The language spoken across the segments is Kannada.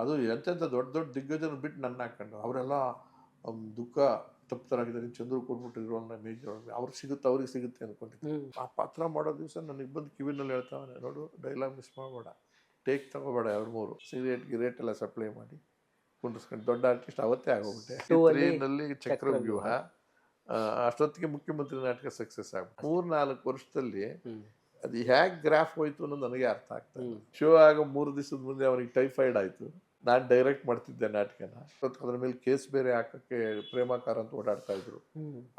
ಅದು ಎಂತೆಂಥ ದೊಡ್ಡ ದೊಡ್ಡ ದಿಗ್ಗಜರು ಬಿಟ್ಟು ನನ್ನ ಹಾಕೊಂಡು ಅವರೆಲ್ಲ ದುಃಖ ತಪ್ತರಾಗಿದ್ದಾರೆ. ಚಂದ್ರು ಕೊಟ್ಬಿಟ್ಟಿದ್ರು ಅನ್ನೋ ಮೇಜರ್ ಅವ್ರಿಗೆ ಸಿಗುತ್ತೆ ಅವ್ರಿಗೆ ಸಿಗುತ್ತೆ ಅನ್ಕೊಂಡಿದ್ದೆ. ಆ ಪಾತ್ರ ಮಾಡೋ ದಿವಸ ನನಗೆ ಬಂದು ಕಿವಿನಲ್ಲಿ ಹೇಳ್ತಾವನೆ ನೋಡು ಡೈಲಾಗ್ ಮಿಸ್ ಮಾಡಬೇಡ. ಟೇಕ್ ತಗೋಬೇಡ ಎರಡು ಮೂರು. ಸಿಗರೇಟ್ ಗಿರೇಟ್ ಎಲ್ಲ ಸಪ್ಲೈ ಮಾಡಿ ಕುಂಡಿಸ್ಕೊಂಡು ದೊಡ್ಡ ಆರ್ಟಿಸ್ಟ್ ಅವತ್ತೇ ಆಗೋಗ್ಬಿಟ್ಟೆ. ಚಕ್ರವ್ಯೂಹ. ಆ, ಅಷ್ಟೊತ್ತಿಗೆ ಮುಖ್ಯಮಂತ್ರಿ ನಾಟಕ ಸಕ್ಸಸ್ ಆಗ್ಬಿಟ್ಟು ಮೂರ್ ನಾಲ್ಕು ವರ್ಷದಲ್ಲಿ ಅದು ಹೇಗೆ ಗ್ರಾಫ್ ಹೋಯ್ತು ಅನ್ನೋದು ನನಗೆ ಅರ್ಥ ಆಗ್ತದೆ. ಶೋ ಆಗ ಮೂರು ದಿವಸದ ಮುಂದೆ ಅವನಿಗೆ ಟೈಫಾಯ್ಡ್ ಆಯಿತು. ನಾನು ಡೈರೆಕ್ಟ್ ಮಾಡ್ತಿದ್ದೆ ನಾಟಕನ. ಅದ್ರ ಮೇಲೆ ಕೇಸ್ ಬೇರೆ ಹಾಕಕ್ಕೆ ಪ್ರೇಮಾಕಾರ ಅಂತ ಓಡಾಡ್ತಾ ಇದ್ರು.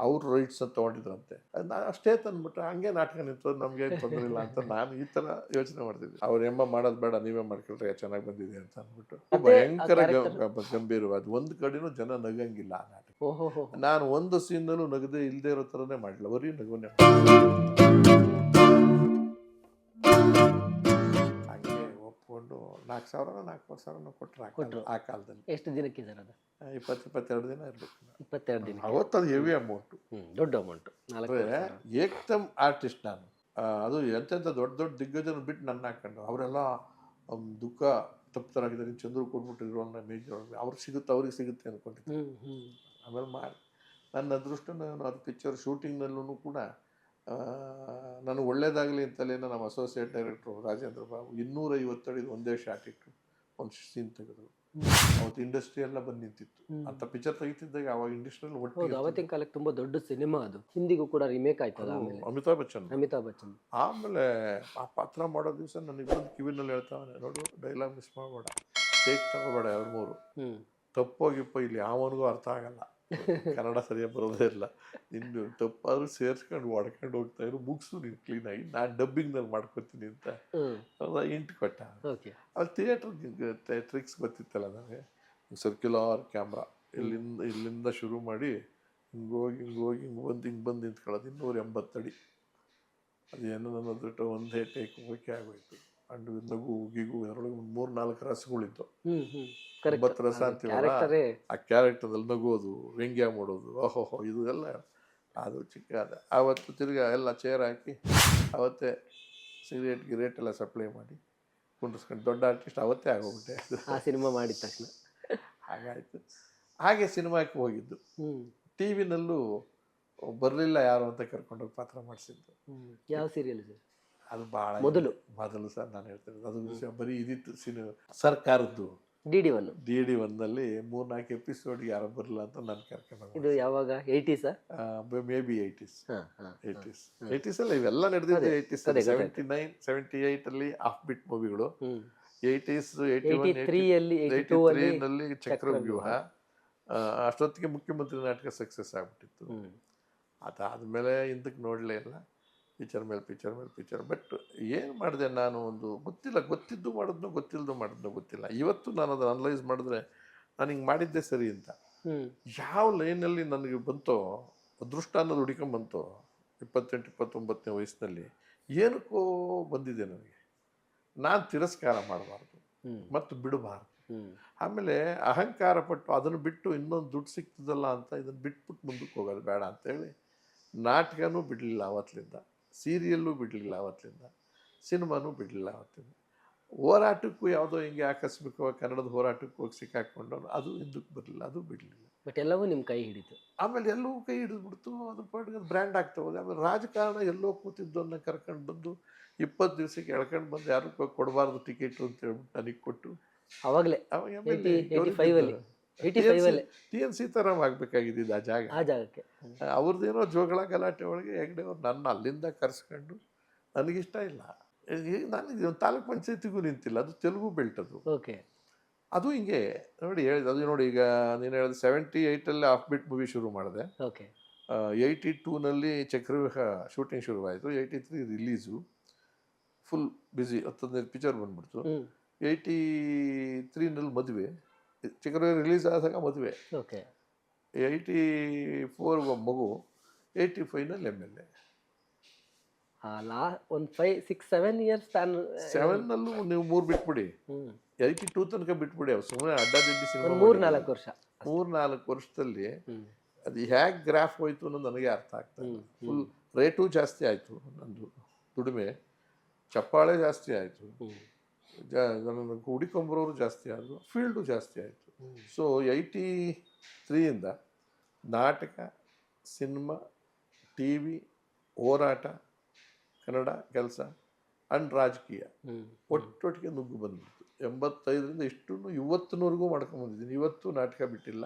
ಅವ್ರ ರೈಟ್ಸ್ ಅಂತ ತಗೊಂಡಿದ್ರಂತೆ. ನಾನು ಅಷ್ಟೇ ತಂದ್ಬಿಟ್ರೆ ಹಂಗೆ ನಾಟಕ ನಿಂತು ನಮ್ಗೆ ಏನು ತೊಂದರೆ ಇಲ್ಲ ಅಂತ ನಾನು ಈ ತರ ಯೋಚನೆ ಮಾಡ್ತಿದ್ದೆ. ಅವ್ರ ಎಂಬ ಮಾಡೋದು ಬೇಡ ನೀವೇ ಮಾಡ್ಕೊಳ್ರಿ ಚೆನ್ನಾಗಿ ಬಂದಿದೆ ಅಂತ ಅಂದ್ಬಿಟ್ಟು. ಭಯಂಕರ ಗಂಭೀರವಾದ ಒಂದು ಕಡೆನೂ ಜನ ನಗಂಗಿಲ್ಲ ಆ ನಾಟಕ. ನಾನು ಒಂದು ಸೀನ್ ನಗದೆ ಇಲ್ಲದೆ ಇರೋ ತರನೇ ಮಾಡಿಲ್ಲ ಬರೀ ನಗುವನ್ನೇ ಒಪ್ಕೊಂಡು ನಾಲ್ಕು ಸಾವಿರ ನಾಲ್ಕೂವರೆ ಸಾವಿರ ಕೊಟ್ಟರು ಕೊಟ್ರು. ಆ ಕಾಲದಲ್ಲಿ. ಎಷ್ಟು ದಿನಕ್ಕೆ ಸರ್ ಅದು ಇಪ್ಪತ್ತು ಇಪ್ಪತ್ತೆರಡು ದಿನ ಇರಬೇಕು. ಇಪ್ಪತ್ತೆರಡು ದಿನ ಅವತ್ತದು ಅದು ಹೆವಿ ಅಮೌಂಟು ದೊಡ್ಡ ಅಮೌಂಟ್ ನಾಲ್ಕು ಅಂದ್ರೆ ಏಕ್ದಮ್ ಆರ್ಟಿಸ್ಟ್ ನಾನು. ಅದು ಎಂತೆಂಥ ದೊಡ್ಡ ದೊಡ್ಡ ದಿಗ್ಗಜನ ಬಿಟ್ಟು ನನ್ನ ಹಾಕೊಂಡು ಅವರೆಲ್ಲ ದುಃಖ ತಪ್ತರಾಗಿದ್ದಾರೆ. ಚಂದ್ರು ಕೊಟ್ಬಿಟ್ಟಿದ್ರು ಅನ್ನೋ ಮೇಜರ್ ಅವ್ರಿಗೆ ಸಿಗುತ್ತೆ ಅವ್ರಿಗೆ ಸಿಗುತ್ತೆ ಅಂದ್ಕೊಂಡಿದ್ದೆ ಆಮೇಲೆ ಮಾಡಿ. ನನ್ನ ಅದೃಷ್ಟ ನಾನು ಅದು ಪಿಕ್ಚರ್ ಶೂಟಿಂಗ್ನಲ್ಲೂ ಕೂಡ ಆ, ನನಗೆ ಒಳ್ಳೇದಾಗಲಿ ಅಂತಲೇ ನಮ್ಮ ಅಸೋಸಿಯೇಟ್ ಡೈರೆಕ್ಟ್ರು ರಾಜೇಂದ್ರ ಬಾಬು ಇನ್ನೂರೈವತ್ತಡಿದು ಒಂದೇ ಶಾಟ್ ಇಟ್ಟು ಒಂದು ಸೀನ್ ತೆಗೆದ್ರು. ಅವತ್ತು ಇಂಡಸ್ಟ್ರಿ ಎಲ್ಲ ಬಂದು ನಿಂತಿತ್ತು. ಅಂತ ಪಿಕ್ಚರ್ ತೆಗಿತಿದ್ದಾಗ ಅವಾಗ ಇಂಡಸ್ಟ್ರಿಯಲ್ಲಿ ಒಟ್ಟು ಅವತ್ತಿನ ಕಾಲಕ್ಕೆ ತುಂಬಾ ದೊಡ್ಡ ಸಿನಿಮಾ ಅದು. ಹಿಂದಿಗೂ ಕೂಡ ರಿಮೇಕ್ ಆಮೇಲೆ. ಅಮಿತಾಬ್ ಬಚ್ಚನ್. ಅಮಿತಾಬ್ ಬಚ್ಚನ್. ಆಮೇಲೆ ಆ ಪಾತ್ರ ಮಾಡೋ ದಿವಸ ನನಗೆ ಬಂದು ಕಿವಿನಲ್ಲಿ ಹೇಳ್ತಾವನೆ ನೋಡು ಡೈಲಾಗ್ ಮಿಸ್ ಮಾಡಬೇಡ. ಟೇಕ್ ತಗೋಬೇಡ ಎರಡು ಮೂರು. ಹ್ಞೂ ತಪ್ಪೋಗಿಪ್ಪ ಇಲ್ಲಿ ಯಾವನಿಗೂ ಅರ್ಥ ಆಗಲ್ಲ. ಕನ್ನಡ ಸರಿಯಾಗಿ ಬರೋದೇ ಇಲ್ಲ. ನಿನ್ನ ತಪ್ಪಾದ್ರೂ ಸೇರ್ಸ್ಕೊಂಡು ಒಡ್ಕೊಂಡು ಹೋಗ್ತಾ ಇರು ಮುಗಿಸು ನೀನು ಕ್ಲೀನಾಗಿ ನಾನು ಡಬ್ಬಿಂಗ್ನಲ್ಲಿ ಮಾಡ್ಕೊತೀನಿ ಅಂತ. ಹ್ಮ್. ಇಂಟ್ ಕೊಟ್ಟ. ಓಕೆ ಅಲ್ಲಿ ಥಿಯೇಟ್ರ್ ಟ್ರಿಕ್ಸ್ ಗೊತ್ತಿತ್ತಲ್ಲ ನನಗೆ? ಸರ್ಕ್ಯುಲರ್ ಕ್ಯಾಮ್ರಾ ಇಲ್ಲಿಂದ ಇಲ್ಲಿಂದ ಶುರು ಮಾಡಿ ಹಿಂಗೋಗಿ ಹೋಗಿ ಹಿಂಗೆ ಬಂದು ಹಿಂಗೆ ಬಂದು ನಿಂತ್ಕೊಳ್ಳೋದು ಇನ್ನೂರ ಎಂಬತ್ತಡಿ ಅದೇನು ನನ್ನ ದೊಡ್ಡ ಒಂದೇ ಟೇಕ್ ಓಕೆ ಆಗೋಯ್ತು. ಅಂಡ್ ನಗು ಗಿಗು ಅದರೊಳಗೆ ಒಂದು ಮೂರು ನಾಲ್ಕು ರಸಗಳಿತ್ತು ಒಂಬತ್ತು ರಸ ಅಂತೀವಲ್ಲ ಆ ಆ ಕ್ಯಾರೆಕ್ಟರ್ದಲ್ಲಿ ನಗೋದು ವ್ಯಂಗ್ಯ ಮಾಡೋದು ಓಹೋಹೋ ಇದು ಎಲ್ಲ ಅದು ಚಿಕ್ಕ ಅದ ಆವತ್ತು ತಿರ್ಗಾ ಎಲ್ಲ ಚೇರ್ ಹಾಕಿ ಅವತ್ತೇ ಸಿಗರೇಟ್ ಗಿರೇಟ್ ಎಲ್ಲ ಸಪ್ಲೈ ಮಾಡಿ ಕುಂಡಿಸ್ಕೊಂಡು ದೊಡ್ಡ ಆರ್ಟಿಸ್ಟ್ ಅವತ್ತೇ ಆಗೋಗ್ಬಿಟ್ಟೆ. ಆ ಸಿನಿಮಾ ಮಾಡಿದ ತಕ್ಷಣ. ಹಾಗಾಯ್ತು. ಹಾಗೆ ಸಿನಿಮಾಕ್ಕೆ ಹೋಗಿದ್ದು. ಟಿ ವಿನಲ್ಲೂ ಬರಲಿಲ್ಲ ಯಾರು ಅಂತ ಕರ್ಕೊಂಡೋಗಿ ಪಾತ್ರ ಮಾಡಿಸಿದ್ದು. ಯಾವ ಸೀರಿಯಲ್ ಸರ್? ಅದು ಭಾಳ ಮೊದಲು. ಮೊದಲು ಸರ್ ನಾನು ಹೇಳ್ತೇನೆ ಅದು ವಿಷಯ ಬರೀ ಇದಿತ್ತು cinema ಸರ್ಕಾರದ್ದು. D D one. D D ಒನ್ನಲ್ಲಿ ಮೂರ್ನಾಲ್ಕು ಎಪಿಸೋಡ್ ಯಾರು ಬರಲಿಲ್ಲ ಅಂತ ನಾನು ಕರ್ಕೊಂಡು ಇದು ಯಾವಾಗ? ಏಯ್ಟೀಸ್ ಮೇ ಬಿ ಏಯ್ಟೀಸ್ ಹಾ ಹಾ ಏಯ್ಟೀಸ್ ಏಯ್ಟೀಸ್ ಅಲ್ಲಿ ಇವೆಲ್ಲ ನಡೆದಿದೆ eighties. Seventy nine seventy eight ಅಲ್ಲಿ ಆಫ್ ಬಿಟ್ ಮೂವಿಗಳು eighties eighty one eighty eighty two ಅಲ್ಲಿ ನಲ್ಲಿ ಚಕ್ರವ್ಯೂಹ. ಅಷ್ಟೊತ್ತಿಗೆ ಮುಖ್ಯಮಂತ್ರಿ ನಾಟಕ ಸಕ್ಸಸ್ ಆಗ್ಬಿಟ್ಟಿತ್ತು. ಅದಾದ್ಮೇಲೆ ಹಿಂದಕ್ಕೆ ನೋಡಲೇ ಇಲ್ಲ. ಪಿಕ್ಚರ್ ಮೇಲೆ ಪಿಕ್ಚರ್ ಮೇಲೆ ಪಿಚ್ಚರ್ ಬಟ್ ಏನು ಮಾಡಿದೆ ನಾನು ಒಂದು ಗೊತ್ತಿಲ್ಲ ಗೊತ್ತಿದ್ದು ಮಾಡಿದ್ನೋ ಗೊತ್ತಿಲ್ಲದು ಮಾಡಿದ್ನೋ ಗೊತ್ತಿಲ್ಲ. ಇವತ್ತು ನಾನು ಅದನ್ನು ಅನಲೈಸ್ ಮಾಡಿದ್ರೆ ನಾನು ಹಿಂಗೆ ಮಾಡಿದ್ದೆ ಸರಿ ಅಂತ. ಯಾವ ಲೈನಲ್ಲಿ ನನಗೆ ಬಂತೋ ಅದೃಷ್ಟ ಅನ್ನೋದು ಹುಡ್ಕೊಂಡ್ ಬಂತೋ ಇಪ್ಪತ್ತೆಂಟು ಇಪ್ಪತ್ತೊಂಬತ್ತನೇ ವಯಸ್ಸಿನಲ್ಲಿ ಏನಕ್ಕೋ ಬಂದಿದೆ ನನಗೆ. ನಾನು ತಿರಸ್ಕಾರ ಮಾಡಬಾರ್ದು. ಮತ್ತು ಬಿಡಬಾರ್ದು. ಆಮೇಲೆ ಅಹಂಕಾರ ಪಟ್ಟು ಅದನ್ನು ಬಿಟ್ಟು ಇನ್ನೊಂದು ದುಡ್ಡು ಸಿಗ್ತದಲ್ಲ ಅಂತ ಇದನ್ನು ಬಿಟ್ಬಿಟ್ಟು ಮುಂದಕ್ಕೆ ಹೋಗೋದು ಬೇಡ ಅಂತೇಳಿ ನಾಟಕನೂ ಬಿಡಲಿಲ್ಲ ಅವತ್ತಿಂದ. ಸೀರಿಯಲ್ಲೂ ಬಿಡಲಿಲ್ಲ ಅವತ್ತಿಂದ ಸಿನಿಮಾನೂ ಬಿಡಲಿಲ್ಲ ಅವತ್ತಿಂದ. ಹೋರಾಟಕ್ಕೂ ಯಾವುದೋ ಹಿಂಗೆ ಆಕಸ್ಮಿಕವಾಗಿ ಕನ್ನಡದ ಹೋರಾಟಕ್ಕೆ ಹೋಗಿ ಸಿಕ್ಕಾಕೊಂಡು ಅದು ಹಿಂದಕ್ಕೆ ಬರಲಿಲ್ಲ ಅದು ಬಿಡಲಿಲ್ಲ. ಬಟ್ ಎಲ್ಲವೂ ನಿಮ್ಮ ಕೈ ಹಿಡಿತು. ಆಮೇಲೆ ಎಲ್ಲವೂ ಕೈ ಹಿಡಿದ್ಬಿಡ್ತು ಅದು ಪಾಟಿಗೆ ಬ್ರ್ಯಾಂಡ್ ಆಗ್ತಾ ಹೋದೆ. ಆಮೇಲೆ ರಾಜಕಾರಣ ಎಲ್ಲೋ ಕೂತಿದ್ದನ್ನ ಕರ್ಕೊಂಡು ಬಂದು ಇಪ್ಪತ್ತು ದಿವಸಕ್ಕೆ ಎಳ್ಕೊಂಡು ಬಂದು ಯಾರು ಕೊಡಬಾರ್ದು ಟಿಕೆಟ್ ಅಂತ ಹೇಳ್ಬಿಟ್ಟು ನನಗೆ ಕೊಟ್ಟು. ಅವಾಗಲೇ ಅವಾಗ ಏಯ್ಟಿ ಟಿ ಎನ್ ಸೀತಾರಾಮ್ ಆ ಜಾಗ. ಆ ಜಾಗಕ್ಕೆ. ಅವ್ರದ್ದೇನೋ ಜೋಗಳ ಗಲಾಟೆ ಒಳಗೆ ಹೆಗ್ಡೆ ಅವ್ರು ನನ್ನ ಅಲ್ಲಿಂದ ಕರ್ಸ್ಕೊಂಡು ನನಗಿಷ್ಟ ಇಲ್ಲ. ಈಗ ನನಗೆ ತಾಲೂಕು ಪಂಚಾಯತಿಗೂ ನಿಂತಿಲ್ಲ ಅದು ತೆಲುಗು ಬೆಲ್ಟ್ ಅದು. ಓಕೆ. ಅದು ಹಿಂಗೆ ನೋಡಿ ಹೇಳಿದ ಅದು ನೋಡಿ ಈಗ ನೀನು ಹೇಳಿದ ಸೆವೆಂಟಿ ಏಯ್ಟಲ್ಲಿ ಆಫ್ ಬಿಟ್ ಮೂವಿ ಶುರು ಮಾಡಿದೆ. ಓಕೆ. ಏಯ್ಟಿ ಟೂನಲ್ಲಿ ಚಕ್ರವ್ಯೂಹ ಶೂಟಿಂಗ್ ಶುರುವಾಯಿತು eighty three release full busy ಹತ್ತೊಂದನೇ picture ಬಂದ್ಬಿಡ್ತು ಏಯ್ಟಿ ತ್ರೀನಲ್ಲಿ ಮದುವೆ. ಚಕ್ರವ್ಯೂಹ ರಿಲೀಸ್ ಆದಾಗ ಮದುವೆ. ಓಕೆ ಏಯ್ಟಿ ಫೋರ್ ಮಗು ಏಯ್ಟಿ ಫೈವ್ನಲ್ಲಿ ಎಂ ಎಲ್ ಎ ಲಾ ಒಂದು ಫೈವ್ ಸಿಕ್ಸ್ ಸೆವೆನ್ ಇಯರ್ಸ್ ತಾನು ಸೆವೆನ್ನಲ್ಲೂ ನೀವು ಮೂರು ಬಿಟ್ಬಿಡಿ. ಏಯ್ಟಿ ಟೂ ತನಕ ಬಿಟ್ಬಿಡಿ ಅವ್ರು ಸುಮ್ಮನೆ ಅಡ್ಡಾದಿಡ್ಡಿ ಸಿನಿಮಾ ಮೂರು ನಾಲ್ಕು ವರ್ಷ. ಮೂರು ನಾಲ್ಕು ವರ್ಷದಲ್ಲಿ ಅದು ಹೇಗೆ ಗ್ರಾಫ್ ಹೋಯ್ತು ಅನ್ನೋದು ನನಗೆ ಅರ್ಥ ಆಗ್ತದೆ ಫುಲ್ ರೇಟು ಜಾಸ್ತಿ ಆಯಿತು ನಂದು ದುಡಿಮೆ. ಚಪ್ಪಾಳೆ ಜಾಸ್ತಿ ಆಯಿತು. ನನ್ನ ಹುಡಿಕೊಂಬರೋರು ಜಾಸ್ತಿ ಆದರು ಫೀಲ್ಡು ಜಾಸ್ತಿ ಆಯಿತು. ಸೊ ಏಯ್ಟಿ ತ್ರೀಯಿಂದ ನಾಟಕ ಸಿನಿಮಾ ಟಿ ವಿ ಹೋರಾಟ ಕನ್ನಡ ಕೆಲಸ ಆ್ಯಂಡ್ ರಾಜಕೀಯ. ಒಟ್ಟೊಟ್ಟಿಗೆ ನುಗ್ಗು ಬಂದ್ಬಿಡ್ತು. ಎಂಬತ್ತೈದರಿಂದ ಇಷ್ಟು ಇವತ್ತಿನವರೆಗೂ ಮಾಡ್ಕೊಂಬಂದಿದ್ದೀನಿ ಇವತ್ತು ನಾಟಕ ಬಿಟ್ಟಿಲ್ಲ.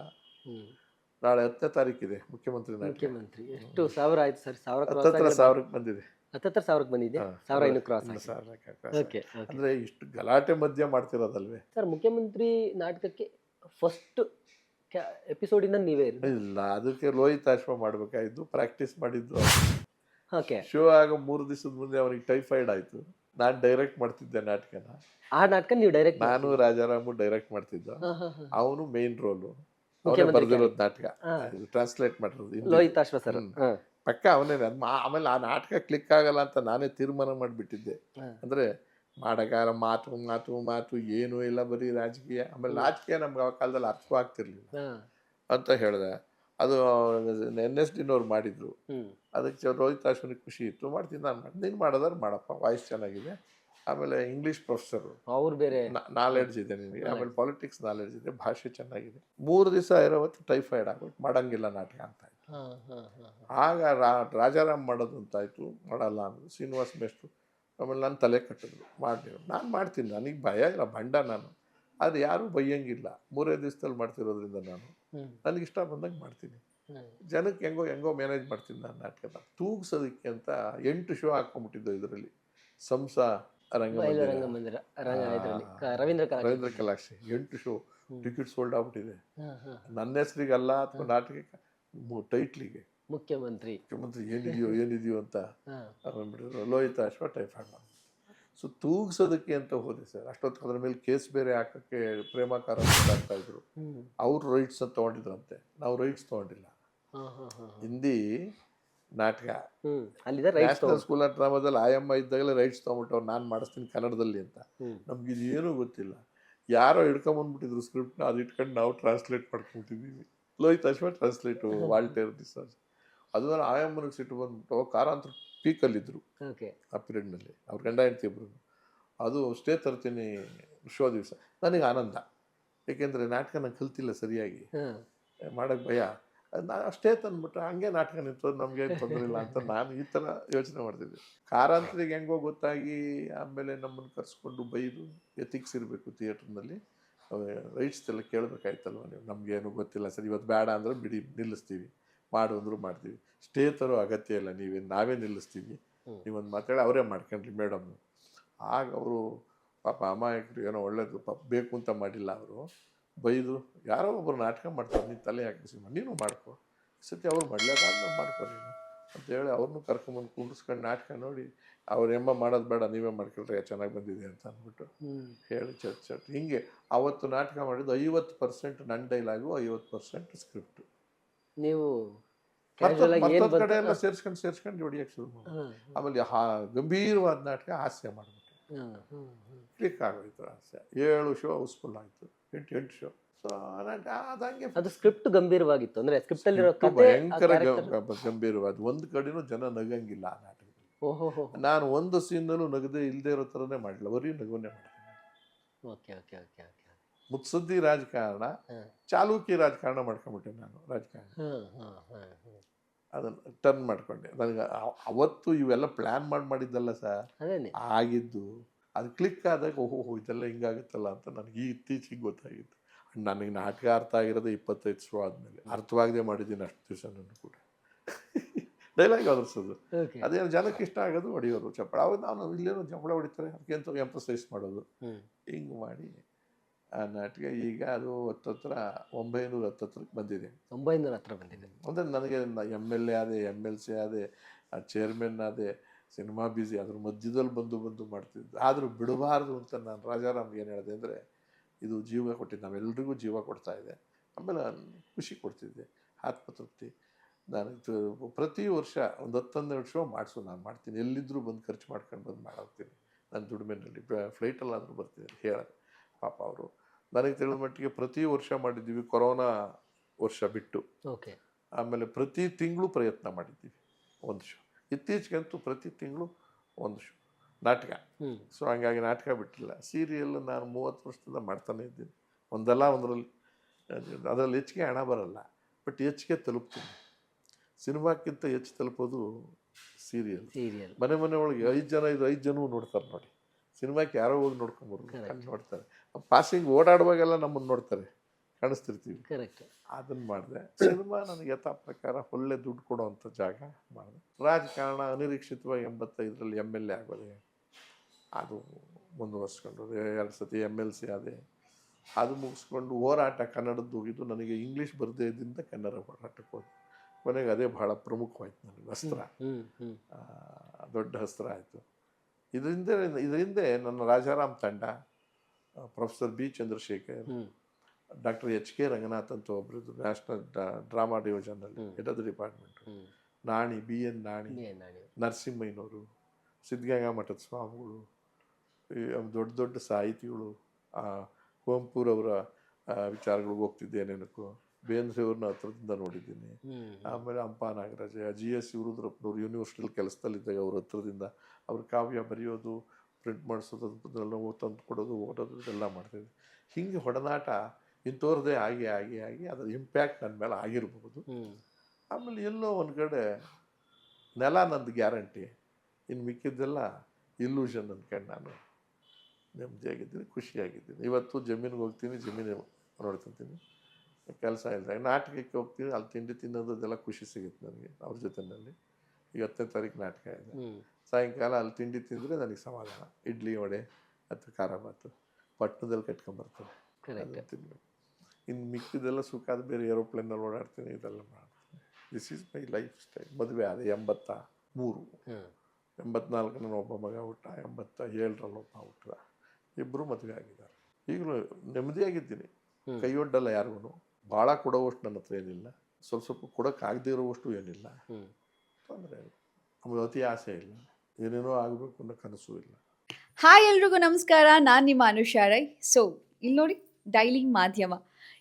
ನಾಳೆ ಹತ್ತನೇ ತಾರೀಕಿದೆ ಮುಖ್ಯಮಂತ್ರಿ ನಾಟಕ. ಮುಖ್ಯಮಂತ್ರಿ. ಎಷ್ಟು ಸಾವಿರ ಆಯ್ತು ಸರ್? ಸಾವಿರ ಹತ್ತತ್ರ ಸಾವಿರಕ್ಕೆ ಬಂದಿದೆ. ಹತ್ತತ್ರ ಸಾವಿರಕ್ಕೆ ಬಂದಿದೆ. ಸಾವಿರ ಇನ್ನೂ ಕ್ರಾಸ್ ಓಕೆ ಅಂದ್ರೆ ಇಷ್ಟು ಗಲಾಟೆ ಮಧ್ಯ ಮಾಡ್ತಿರೋದಲ್ವೇ? ಸರ್ ಮುಖ್ಯಮಂತ್ರಿ ನಾಟಕಕ್ಕೆ ಫಸ್ಟ್ ಎಪಿಸೋಡಿಂದ ನೀವೇ ಇಲ್ಲ ಅದಕ್ಕೆ ಲೋಹಿತ್ ಆಶ್ವ ಮಾಡ್ಬೇಕಾಯ್ತು ಪ್ರಾಕ್ಟೀಸ್ ಮಾಡಿದ್ದು ಓಕೆ ಶೋ ಆಗ ಮೂರು ದಿವಸದ ಮುಂದೆ ಅವನಿಗೆ ಟೈಫಾಯ್ಡ್ ಆಯ್ತು. ನಾನು ಡೈರೆಕ್ಟ್ ಮಾಡ್ತಿದ್ದೆ ನಾಟಕನ. ಆ ನಾಟಕ ನೀವು ಡೈರೆಕ್ಟ್ ನಾನು ರಾಜಾರಾಮು ಡೈರೆಕ್ಟ್ ಮಾಡ್ತಿದ್ದ. ಅವನು ಮೇನ್ ರೋಲು ಮುಖ್ಯಮಂತ್ರಿ ಬರ್ದಿರೋದು ನಾಟಕ. ಟ್ರಾನ್ಸ್ಲೇಟ್ ಮಾಡಿರೋದು. ಲೋಹಿತ್ ಆಶ್ವ ಸರ್. ಪಕ್ಕ ಅವನೇ ಮಾ ಆಮೇಲೆ ಆ ನಾಟಕ ಕ್ಲಿಕ್ ಆಗಲ್ಲ ಅಂತ ನಾನೇ ತೀರ್ಮಾನ ಮಾಡಿಬಿಟ್ಟಿದ್ದೆ. ಅಂದರೆ ಮಾಡಗಾರ ಮಾತು ಮಾತು ಮಾತು ಏನೂ ಇಲ್ಲ ಬರೀ ರಾಜಕೀಯ. ಆಮೇಲೆ ರಾಜಕೀಯ ನಮ್ಗೆ ಆ ಕಾಲದಲ್ಲಿ ಅರ್ಥವೂ ಆಗ್ತಿರ್ಲಿಲ್ಲ. ಅಂತ ಹೇಳಿದೆ. ಅದು ಎನ್ ಎಸ್ ಡಿನವ್ರು ಮಾಡಿದ್ರು. ಅದಕ್ಕೆ ರೋಹಿತ್ ಅಶ್ವಿನಿ ಖುಷಿ ಇತ್ತು. ಮಾಡ್ತೀನಿ ನಾನು ಮಾಡಿ ನೀನು ಮಾಡೋದಾದ್ರೆ ಮಾಡಪ್ಪ. ವಾಯ್ಸ್ ಚೆನ್ನಾಗಿದೆ. ಆಮೇಲೆ ಇಂಗ್ಲೀಷ್ ಪ್ರೊಫೆಸರು. ಅವ್ರು ಬೇರೆ. ನಾಲೆಡ್ಜ್ ಇದೆ ನಿನಗೆ ಆಮೇಲೆ ಪಾಲಿಟಿಕ್ಸ್ ನಾಲೆಡ್ಜ್ ಇದೆ. ಭಾಷೆ ಚೆನ್ನಾಗಿದೆ. ಮೂರು ದಿವಸ ಇರೋವತ್ತು ಟೈಫಾಯ್ಡ್ ಆಗ್ಬಿಟ್ಟು ಮಾಡೋಂಗಿಲ್ಲ ನಾಟಕ ಅಂತ. ಆಗ ರಾ ರಾಜಾರಾಮ್ ಮಾಡೋದು ಅಂತಾಯ್ತು ಮಾಡಲ್ಲ ಅಂದ್ರು. ಶ್ರೀನಿವಾಸ್ ಮೇಷ್ಟ್ರು ಆಮೇಲೆ ನಾನು ತಲೆ ಕಟ್ಟಿದ್ರು. ಮಾಡಿ ನಾನು ಮಾಡ್ತೀನಿ ನನಗೆ ಭಯ ಇಲ್ಲ ಬಂಡ ನಾನು. ಅದು ಯಾರೂ ಬೈಯಂಗಿಲ್ಲ. ಮೂರೇ ದಿವಸದಲ್ಲಿ ಮಾಡ್ತಿರೋದ್ರಿಂದ ನಾನು. ನನಗೆ ಇಷ್ಟ ಬಂದಂಗೆ ಮಾಡ್ತೀನಿ. ಜನಕ್ಕೆ ಹೆಂಗೋ ಹೆಂಗೋ ಮ್ಯಾನೇಜ್ ಮಾಡ್ತೀನಿ ನಾನು ನಾಟಕನ ತೂಗ್ಸೋದಕ್ಕೆ ಅಂತ ಎಂಟು ಶೋ ಹಾಕೊಂಡ್ಬಿಟ್ಟಿದ್ದು ಇದರಲ್ಲಿ. ಸಂಸ ರಂಗಮಂದಿರ. ರವೀಂದ್ರ ಕಲಾ ರವೀಂದ್ರ ಕಲಾಕ್ಷಿ. ಎಂಟು ಶೋ ಟಿಕೆಟ್ ಸೋಲ್ಡ್ ಆಗ್ಬಿಟ್ಟಿದೆ. ನನ್ನ ಹೆಸರಿಗಲ್ಲ ಅಥವಾ ನಾಟಕಕ್ಕೆ ಟೈಟ್ಲಿಗೆ. ಮುಖ್ಯಮಂತ್ರಿ. ಮುಖ್ಯಮಂತ್ರಿ ಏನಿದೆಯೋ ಏನಿದೆಯೋ ಅಂತ ಲೋಹಿತ ಅಶ್ವ ಟೈಫಾಯ್ಡ್ ಬಂದು ಸೊ ತೂಗ್ಸೋದಕ್ಕೆ ಅಂತ ಹೋದೆ ಸರ್. ಅಷ್ಟೊತ್ತು ಅದ್ರ ಮೇಲೆ ಕೇಸ್ ಬೇರೆ ಹಾಕೋಕ್ಕೆ ಪ್ರೇಮಾಕಾರ ಆಗ್ತಾ ಇದ್ರು. ಅವ್ರು ರೈಟ್ಸ್ ಅಂತ ತೊಗೊಂಡಿದ್ರಂತೆ. ನಾವು ರೈಟ್ಸ್ ತೊಗೊಂಡಿಲ್ಲ. ಹಿಂದಿ ನಾಟಕ. ನ್ಯಾಷನಲ್ ಸ್ಕೂಲ್ ಆಫ್ ಡ್ರಾಮಾದಲ್ಲಿ ಆಯಮ್ಮ ಇದ್ದಾಗಲೇ ರೈಟ್ಸ್ ತೊಗೊಂಬಿಟ್ಟವ್ರು ನಾನು ಮಾಡಿಸ್ತೀನಿ ಕನ್ನಡದಲ್ಲಿ ಅಂತ. ನಮ್ಗಿದೇನೂ ನಮ್ಗೆ ಇದು ಏನೂ ಗೊತ್ತಿಲ್ಲ. ಯಾರೋ ಹಿಡ್ಕೊಂಬಂದ್ಬಿಟ್ಟಿದ್ರು ಸ್ಕ್ರಿಪ್ಟ್ನ ಅದು ಇಟ್ಕೊಂಡು ನಾವು ಟ್ರಾನ್ಸ್ಲೇಟ್ ಮಾಡ್ಕೊಂತಿದ್ದೀವಿ. ಲೋಹಿತ್ ಅಶ್ವ ಟ್ರಾನ್ಸ್ಲೇಟ್ ವಾಲ್ಟೇರ್ ಸರ್ ಅದು ಆಯಮ್ಮನಿಗೆ ಸಿಟ್ಟು ಬಂದ್ಬಿಟ್ಟು ಕಾರಾಂತರ ಪೀಕಲ್ಲಿದ್ದರು ಓಕೆ ಆ ಪೀರಿಯಡ್ನಲ್ಲಿ ಅವ್ರ ಗಂಡ ಹೆಂಡತಿ ಇಬ್ಬರು ಅದು ಸ್ಟೇ ತರ್ತೀನಿ ಶೋ ದಿವಸ. ನನಗೆ ಆನಂದ. ಏಕೆಂದರೆ ನಾಟಕ ನಾನು ಕಲ್ತಿಲ್ಲ ಸರಿಯಾಗಿ. ಹಾ. ಮಾಡೋಕ್ಕೆ ಭಯ. ನಾನು ನಾ ಅಷ್ಟೇ ತಂದ್ಬಿಟ್ರೆ ಹಂಗೆ ನಾಟಕ ನಿಂತು ನಮಗೆ ತೊಂದರೆ ಇಲ್ಲ ಅಂತ ನಾನು ಈ ಥರ ಯೋಚನೆ ಮಾಡ್ತಿದ್ದೆ. ಕಾರಾಂತರಿಗೆ ಹೆಂಗೋ ಗೊತ್ತಾಗಿ ಆಮೇಲೆ ನಮ್ಮನ್ನು ಕರೆಸ್ಕೊಂಡು ಬೈದು ಎಥಿಕ್ಸ್ ಇರಬೇಕು ಥಿಯೇಟ್ರ್ನಲ್ಲಿ ರೈಟ್ಸ್ ಎಲ್ಲ ಕೇಳಬೇಕಾಯ್ತಲ್ವ ನೀವು? ನಮಗೇನು ಗೊತ್ತಿಲ್ಲ ಸರ್ ಇವತ್ತು ಬೇಡ ಅಂದರೆ ಬಿಡಿ ನಿಲ್ಲಿಸ್ತೀವಿ. ಮಾಡು ಅಂದರೂ ಮಾಡ್ತೀವಿ. ಸ್ಟೇ ತರೋ ಅಗತ್ಯ ಇಲ್ಲ ನೀವೇನು ನಾವೇ ನಿಲ್ಲಿಸ್ತೀವಿ. ನೀವೊಂದು ಮಾತಾಡಿ ಅವರೇ ಮಾಡ್ಕೊಂಡ್ರಿ ಮೇಡಮ್. ಆಗ ಅವರು ಪಾಪ ಅಮಾಯಕರು ಏನೋ ಒಳ್ಳೇದು ಪಾಪ ಬೇಕು ಅಂತ ಮಾಡಿಲ್ಲ ಅವರು. ಬೈದು ಯಾರೋ ಒಬ್ಬರು ನಾಟಕ ಮಾಡ್ತಾರೆ ನೀನು ತಲೆ ಹಾಕಿಸಿ ನೀನು ಮಾಡ್ಕೊ. ಈ ಸತಿ ಅವ್ರು ಮಾಡ್ಲೇದಾದ್ಮೇಲೆ ಮಾಡ್ಕೊ ನೀನು. ಅಂತೇಳಿ ಅವ್ರನ್ನೂ ಕರ್ಕೊಂಬಂದು ಕುಂಡಿಸ್ಕೊಂಡು ನಾಟಕ ನೋಡಿ ಅವ್ರು ಎಂಬ ಮಾಡೋದು ಬೇಡ ನೀವೇ ಮಾಡ್ಕೊಳ್ರಿ ಚೆನ್ನಾಗಿ ಬಂದಿದೆ ಅಂತ ಅಂದ್ಬಿಟ್ಟು ಹೇಳಿ ಚಟ್ ಚಟ್ ಹಿಂಗೆ ಅವತ್ತು ನಾಟಕ ಮಾಡಿದ್ದು ಐವತ್ತು ಪರ್ಸೆಂಟ್ ನನ್ನ ಡೈಲಾಗು ಐವತ್ತು ಪರ್ಸೆಂಟ್ ಸ್ಕ್ರಿಪ್ಟು. ನೀವು ಮತ್ತೊಂದು ಕಡೆ ಎಲ್ಲ ಸೇರ್ಸ್ಕೊಂಡು ಸೇರ್ಸ್ಕೊಂಡು ಹೊಡಿಯೋಕ್ಕೆ ಶುರು ಮಾಡಿ ಆಮೇಲೆ ಹಾ ಗಂಭೀರವಾದ ನಾಟಕ ಹಾಸ್ಯ ಮಾಡಿಬಿಟ್ಟೆ. ಕ್ಲಿಕ್ ಆಗೋಯ್ತು ಹಾಸ್ಯ. ಏಳು ಶೋ ಹೌಸ್ಫುಲ್ ಆಯಿತು. ಎಂಟು ಎಂಟು ಶೋ ಸೊ ಅದಂಗೆ ಅದು ಸ್ಕ್ರಿಪ್ಟ್ ಗಂಭೀರವಾಗಿತ್ತು. ಅಂದ್ರೆ ಸ್ಕ್ರಿಪ್ಟ್ ಅಲ್ಲಿರೋ ಇಟ್ಟು ಕತೆ ಭಯಂಕರ ಗಂಭೀರವಾದ. ಒಂದು ಕಡೆನೂ ಜನ ನಗಂಗಿಲ್ಲ ಆ ಹೋ ನಾನು ಒಂದು ಸೀನ್ನಲ್ಲೂ ನಗದೆ ಇಲ್ಲದೆ ಇರೋ ಥರನೇ ಮಾಡಿಲ್ಲ ಬರೀ ನಗುವನ್ನೇ ಮಾಡ್ತೀನಿ ಓಕೆ ಓಕೆ ಓಕೆ ಓಕೆ. ಮುತ್ಸದ್ದಿ ರಾಜಕಾರಣ. ಚಾಲುಕ್ಯ ರಾಜಕಾರಣ ಮಾಡ್ಕೊಂಡ್ಬಿಟ್ಟೆ ನಾನು ರಾಜಕಾರಣ. ಅದನ್ನು ಟರ್ನ್ ಮಾಡ್ಕೊಂಡೆ. ನನಗೆ ಅವ- ಅವತ್ತು ಇವೆಲ್ಲ ಪ್ಲ್ಯಾನ್ ಮಾಡಿ ಮಾಡಿದ್ದಲ್ಲ ಸರ್ ಆಗಿದ್ದು ಅದು ಕ್ಲಿಕ್ ಆದಾಗ ಓಹೋ ಇದೆಲ್ಲ ಹಿಂಗಾಗುತ್ತಲ್ಲ ಅಂತ ನನಗೆ ಈ ಇತ್ತೀಚೆಗೆ ಗೊತ್ತಾಗಿತ್ತು. ನನಗೆ ನಾಟಕ ಅರ್ಥ ಆಗಿರೋದು ಇಪ್ಪತ್ತೈದು ಶೋ ಆದಮೇಲೆ. ಅರ್ಥವಾಗದೆ ಮಾಡಿದ್ದೀನಿ ಅಷ್ಟು ದಿವಸ ನಾನು ಕೂಡ. ಡೈಲಾಗ್ ಅದ್ರಸೋದು ಅದೇನು ಜನಕ್ಕೆ ಇಷ್ಟ ಆಗೋದು ಹೊಡೆಯೋರು ಚಪ್ಪಳ. ಅವಾಗ ನಾನು ಇಲ್ಲೇನೋ ಚಪ್ಪಳ ಹೊಡಿತಾರೆ ಅದಕ್ಕೆಂತ ಎಂಪಸೈಸ್ ಮಾಡೋದು. ಹಿಂಗೆ ಮಾಡಿ ಆ ನಾಟಕ ಈಗ ಅದು ಹತ್ತತ್ರ ಒಂಬೈನೂರ ಹತ್ತತ್ರಕ್ಕೆ ಬಂದಿದೆ. ಒಂಬೈನೂರ ಹತ್ರ ಬಂದಿದೆ. ಅಂದರೆ ನನಗೆ ಎಂ ಎಲ್ ಎ ಆದೆ ಎಂ ಎಲ್ ಸಿ ಆದೆ ಚೇರ್ಮನ್ ಆದೆ ಸಿನಿಮಾ ಬ್ಯುಸಿ ಅದ್ರ ಮಧ್ಯದಲ್ಲಿ ಬಂದು ಬಂದು ಮಾಡ್ತಿದ್ದು. ಆದರೂ ಬಿಡಬಾರ್ದು ಅಂತ ನಾನು ರಾಜಾರಾಮ್ಗೆ ಏನು ಹೇಳಿದೆ ಅಂದರೆ ಇದು ಜೀವ ಕೊಟ್ಟಿದ್ದು ನಾವೆಲ್ರಿಗೂ ಜೀವ ಕೊಡ್ತಾ ಇದೆ. ಆಮೇಲೆ ಖುಷಿ ಕೊಡ್ತಿದ್ದೆ. ಆತ್ಮತೃಪ್ತಿ. ನಾನು ಪ್ರತಿ ವರ್ಷ ಒಂದು ಹತ್ತೊಂದೆರಡು ಶೋ ಮಾಡಿಸು ನಾನು ಮಾಡ್ತೀನಿ. ಎಲ್ಲಿದ್ದರೂ ಬಂದು ಖರ್ಚು ಮಾಡ್ಕೊಂಡು ಬಂದು ಮಾಡೋಗ್ತೀನಿ ನಾನು ದುಡಿಮೆನಲ್ಲಿ ಫ್ಲೈಟಲ್ಲಾದರೂ ಬರ್ತೀನಿ ಹೇಳೋದು ಪಾಪ ಅವರು. ನನಗೆ ತಿಳಿದ ಮಟ್ಟಿಗೆ ಪ್ರತಿ ವರ್ಷ ಮಾಡಿದ್ದೀವಿ ಕೊರೋನಾ ವರ್ಷ ಬಿಟ್ಟು. ಓಕೆ. ಆಮೇಲೆ ಪ್ರತಿ ತಿಂಗಳು ಪ್ರಯತ್ನ ಮಾಡಿದ್ದೀವಿ ಒಂದು ಶೋ ಇತ್ತೀಚೆಗಂತೂ ಪ್ರತಿ ತಿಂಗಳು ಒಂದು ಶೋ ನಾಟಕ. ಸೊ ಹಂಗಾಗಿ ನಾಟಕ ಬಿಟ್ಟಿಲ್ಲ. ಸೀರಿಯಲ್ ನಾನು ಮೂವತ್ತು ವರ್ಷದಿಂದ ಮಾಡ್ತಾನೆ ಇದ್ದೀನಿ. ಒಂದಲ್ಲ ಒಂದರಲ್ಲಿ ಅದರಲ್ಲಿ ಹೆಚ್ಚಿಗೆ ಹಣ ಬರಲ್ಲ. ಬಟ್ ಹೆಚ್ಚಿಗೆ ತಲುಪ್ತೀನಿ. ಸಿನಿಮಾಕ್ಕಿಂತ ಹೆಚ್ಚು ತಲುಪೋದು ಸೀರಿಯಲ್ ಸೀರಿಯಲ್ ಮನೆ ಮನೆ ಒಳಗೆ ಐದು ಜನ ಇದು ಐದು ಜನವೂ ನೋಡ್ತಾರೆ ನೋಡಿ. ಸಿನಿಮಾಕ್ಕೆ ಯಾರೋ ಹೋಗಿ ನೋಡ್ಕೊಂಬರು ಕಣ್ಣು ನೋಡ್ತಾರೆ. ಪಾಸಿಂಗ್ ಓಡಾಡುವಾಗೆಲ್ಲ ನಮ್ಮನ್ನು ನೋಡ್ತಾರೆ. ಕಾಣಿಸ್ತಿರ್ತೀವಿ. ಕರೆಕ್ಟ್ ಅದನ್ನು ಮಾಡಿದೆ. ಸಿನಿಮಾ ನನಗೆ ಯಥಾ ಪ್ರಕಾರ ಒಳ್ಳೆ ದುಡ್ಡು ಕೊಡುವಂಥ ಜಾಗ ಮಾಡಿದೆ. ರಾಜಕಾರಣ ಅನಿರೀಕ್ಷಿತವಾಗಿ ಎಂಬತ್ತೈದರಲ್ಲಿ ಎಂ ಎಲ್ ಎ ಆಗೋದೆ. ಅದು ಮುಂದುವರ್ಸ್ಕೊಂಡು ಎರಡು ಸತಿ ಎಂ ಎಲ್ ಸಿ ಆದೆ. ಅದು ಮುಗಿಸ್ಕೊಂಡು ಹೋರಾಟ ಕನ್ನಡದ್ದು ಹೋಗಿದ್ದು ನನಗೆ ಇಂಗ್ಲೀಷ್ ಬರದೇ ಇದ್ದಿಂದ ಕನ್ನಡ ಹೋರಾಟಕ್ಕೆ ಹೋದೆ. ಕೊನೆಗೆ ಅದೇ ಬಹಳ ಪ್ರಮುಖವಾಯ್ತು ನನಗೆ ಅಸ್ತ್ರ ದೊಡ್ಡ ಅಸ್ತ್ರ ಆಯಿತು. ಇದರಿಂದ ಇದರಿಂದ ನನ್ನ ರಾಜಾರಾಮ್ ತಂಡ professor B Chandrashekar doctor H K Ranganath ಅಂತ ರಾಷ್ಟ್ರ national drama ಡಿವಿಷನಲ್ಲಿ. Head of the department Nani B N Nani ನರಸಿಂಹಯ್ಯನವರು Siddaganga ಮಠದ ಸ್ವಾಮಿಗಳು ಈ ದೊಡ್ಡ ದೊಡ್ಡ ಸಾಹಿತಿಗಳು ಕುವೆಂಪುರವರ ಹೋಗ್ತಿದ್ದೆ ನೆನಕು ಬೇಂದ್ರೆಯವ್ರನ್ನ ಹತ್ರದಿಂದ ನೋಡಿದ್ದೀನಿ. ಆಮೇಲೆ ಅಂಪಾ ನಾಗರಾಜ ಜಿ ಎಸ್ ಯುರುದ್ರಪ್ಪನವ್ರು ಯೂನಿವರ್ಸಿಟಿಲಿ ಕೆಲಸದಲ್ಲಿದ್ದಾಗ ಅವ್ರ ಹತ್ರದಿಂದ ಅವ್ರ ಕಾವ್ಯ ಬರೆಯೋದು ಪ್ರಿಂಟ್ ಮಾಡಿಸೋದು ಅದನ್ನೆಲ್ಲ ತಂದು ಕೊಡೋದು ಓಡೋದು ಇದೆಲ್ಲ ಮಾಡ್ತಿದ್ದೆ. ಹಿಂಗೆ ಹೊಡೆದಾಟ ಇಂಥವ್ರದ್ದೇ ಆಗಿ ಆಗಿ ಆಗಿ ಅದರ ಇಂಪ್ಯಾಕ್ಟ್ ನನ್ನ ಮೇಲೆ ಆಗಿರ್ಬೋದು. ಆಮೇಲೆ ಎಲ್ಲೋ ಒಂದು ಕಡೆ ನೆಲ ನಂದು ಗ್ಯಾರಂಟಿ ಇನ್ನು ಮಿಕ್ಕಿದ್ದೆಲ್ಲ ಇಲ್ಯೂಷನ್ ಅಂದ್ಕೊಂಡು ನಾನು. ನೆಮ್ಮದಿಯಾಗಿದ್ದೀನಿ ಖುಷಿಯಾಗಿದ್ದೀನಿ ಇವತ್ತು ಜಮೀನಿಗೆ ಹೋಗ್ತೀನಿ ಜಮೀನು ನೋಡ್ತಿರ್ತೀನಿ ಕೆಲಸ ಇಲ್ಲದಾಗ ನಾಟಕಕ್ಕೆ ಹೋಗ್ತೀನಿ ಅಲ್ಲಿ ತಿಂಡಿ ತಿನ್ನೋದೆಲ್ಲ ಖುಷಿ ಸಿಗುತ್ತೆ ನನಗೆ ಅವ್ರ ಜೊತೆಯಲ್ಲಿ ಈಗ ಹತ್ತನೇ ತಾರೀಕು ನಾಟಕ ಇದೆ. ಸಾಯಂಕಾಲ ಅಲ್ಲಿ ತಿಂಡಿ ತಿಂದರೆ ನನಗೆ ಸಮಾಧಾನ. ಇಡ್ಲಿ ವಡೆ ಅಥವಾ ಖಾರ ಬಾತು ಪಟ್ಟಣದಲ್ಲಿ ಕಟ್ಕೊಂಬರ್ತಾರೆ ತಿನ್ಬೇಕು. ಇನ್ನು ಮಿಕ್ಕಿದೆಲ್ಲ ಸುಖ ಅದು ಬೇರೆ ಏರೋಪ್ಲೇನಲ್ಲಿ ಓಡಾಡ್ತೀನಿ ಇದೆಲ್ಲ ಮಾಡ್ತೀನಿ. This is my lifestyle ಮದುವೆ ಆದ ಎಂಬತ್ತ ಮೂರು. ಎಂಬತ್ನಾಲ್ಕು ಒಬ್ಬ ಮಗ ಹುಟ್ಟ ಎಂಬತ್ತ ಏಳರಲ್ಲಿ ಒಬ್ಬ ಹುಟ್ಟಿದ ಇಬ್ಬರು ಮದುವೆ ಆಗಿದ್ದಾರೆ. ಈಗಲೂ ನೆಮ್ಮದಿಯಾಗಿದ್ದೀನಿ. ಕೈಯೊಡ್ಡಲ್ಲ ಕೈ ಒಡ್ಡಲ್ಲ ಯಾರಿಗೂ ಭಾಳ ಕೊಡೋವಷ್ಟು ನನ್ನ ಹತ್ರ ಏನಿಲ್ಲ. ಸ್ವಲ್ಪ ಸ್ವಲ್ಪ ಕೊಡೋಕ್ಕಾಗದೇ ಇರೋವಷ್ಟು ಏನಿಲ್ಲ. ತೊಂದರೆ ಇಲ್ಲ. ನಮಗೆ ಅತಿ ಆಸೆ ಇಲ್ಲ. ಏನೇನೋ ಆಗಬೇಕು ಅನ್ನೋ ಕನಸು ಇಲ್ಲ. ಹಾಯ್ ಎಲ್ರಿಗೂ ನಮಸ್ಕಾರ. ನಾನು ನಿಮ್ಮ ಅನುಷಾ ರೈ. ಸೊ ಇಲ್ಲಿ ನೋಡಿ ಡೈಲಿ ಮಾಧ್ಯಮ.